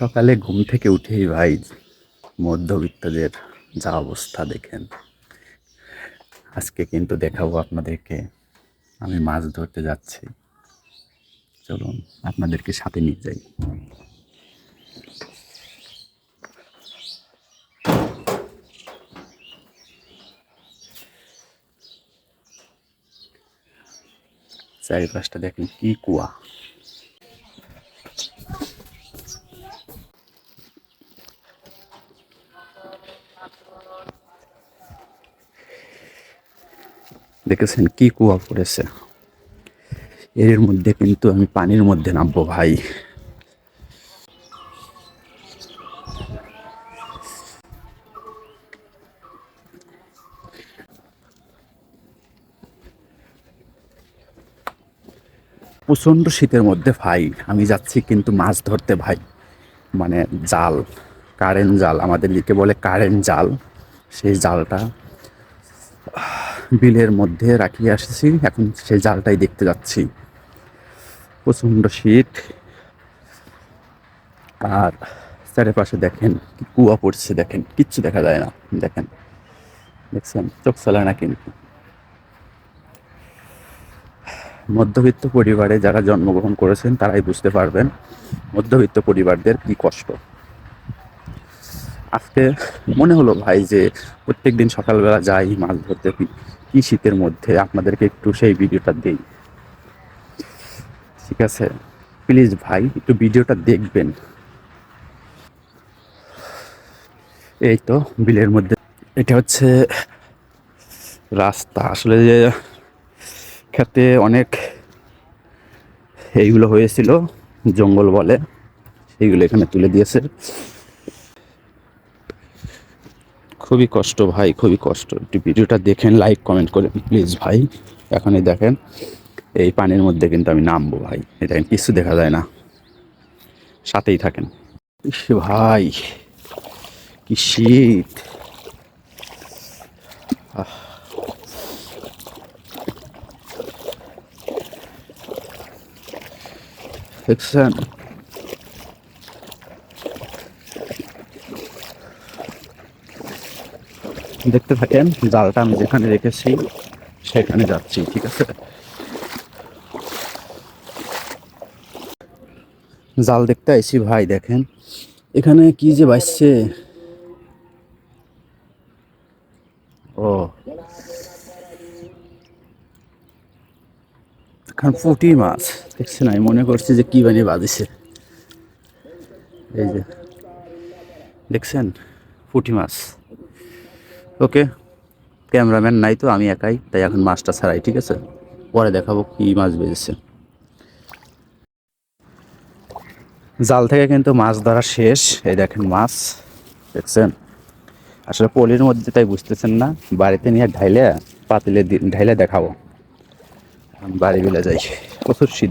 সকালে ঘুম থেকে উঠেই ভাই মধ্যবিত্তদের যা অবস্থা দেখেন। আজকে কিন্তু দেখাবো আপনাদেরকে। আমি মাছ ধরতে যাচ্ছি। চলুন আপনাদেরকে সাথে নিয়ে যাই। চারিপাশটা দেখেন কি কুয়া। দেখেছেন কি কুয়া পড়েছে? এর মধ্যে কিন্তু আমি পানির মধ্যে নামবো ভাই। প্রচণ্ড শীতের মধ্যে ভাই, আমি যাচ্ছি কিন্তু মাছ ধরতে ভাই। মানে জাল কারেন্ট জাল, আমাদের লিখে বলে কারেন্ট জাল। সেই জালটা বিলের মধ্যে রাখিয়ে আসছি। এখন সেই জালটাই দেখতে যাচ্ছি। প্রচণ্ড শীত। আর চারিপাশে দেখেন কুয়া পড়ছে, দেখেন, কিচ্ছু দেখা যায় না, দেখেন। দেখছেন? চোখ চলে না কিন্তু। মধ্যবিত্ত পরিবারে যারা জন্মগ্রহণ করেছেন, তারাই বুঝতে পারবেন মধ্যবিত্ত পরিবারদের কি কষ্ট। আজকে মনে হলো ভাই যে প্রত্যেক দিন সকালবেলা যাই, মাছ ধরতে কি শীতের মধ্যে? আপনাদেরকে একটু সেই ভিডিওটা দিই। ঠিক আছে? প্লিজ ভাই, একটু ভিডিওটা দেখবেন। এই তো বিলের মধ্যে। এটা হচ্ছে রাস্তা। আসলে যে খেতে অনেক এইগুলো হয়েছিল, জঙ্গল বলে, সেইগুলো এখানে তুলে দিয়েছে। খুবই কষ্ট ভাই, খুবই কষ্ট। একটু ভিডিওটা দেখেন লাইক কমেন্ট করেন প্লিজ ভাই। এখনই দেখেন, এই পানির মধ্যে কিন্তু আমি নামবো ভাই। এটা কিছু দেখা যায় না। সাথেই থাকেন। ইস ভাই, কি শীত। দেখছেন? দেখতে থাকেন, জালটা আমি যেখানে রেখেছি, সেখানে যাচ্ছি, ঠিক আছে? জাল দেখতে আইছি, ভাই দেখেন। এখানে কি যে বাজছে ও। এখন পুঁটি মাছ, দেখছেন? আমি মনে করছি যে কি বানিয়ে বাজিছে। এই যে, দেখছেন? পুঁটি মাছ। ওকে, ক্যামেরাম্যান নাই তো, আমি একাই, তাই এখন মাছটা ছাড়াই, ঠিক আছে? পরে দেখাবো কি মাছ বেজেছে জাল থেকে কিন্তু মাছ ধরা শেষ, এই দেখেন মাছ, দেখছেন? আসলে পলির মধ্যে তাই বুঝতেছেন না, বাড়িতে নিয়ে ঢাইলে, পাতিলে ঢাইলে দেখাবো। বাড়ি বিলে যাই, প্রচুর শীত।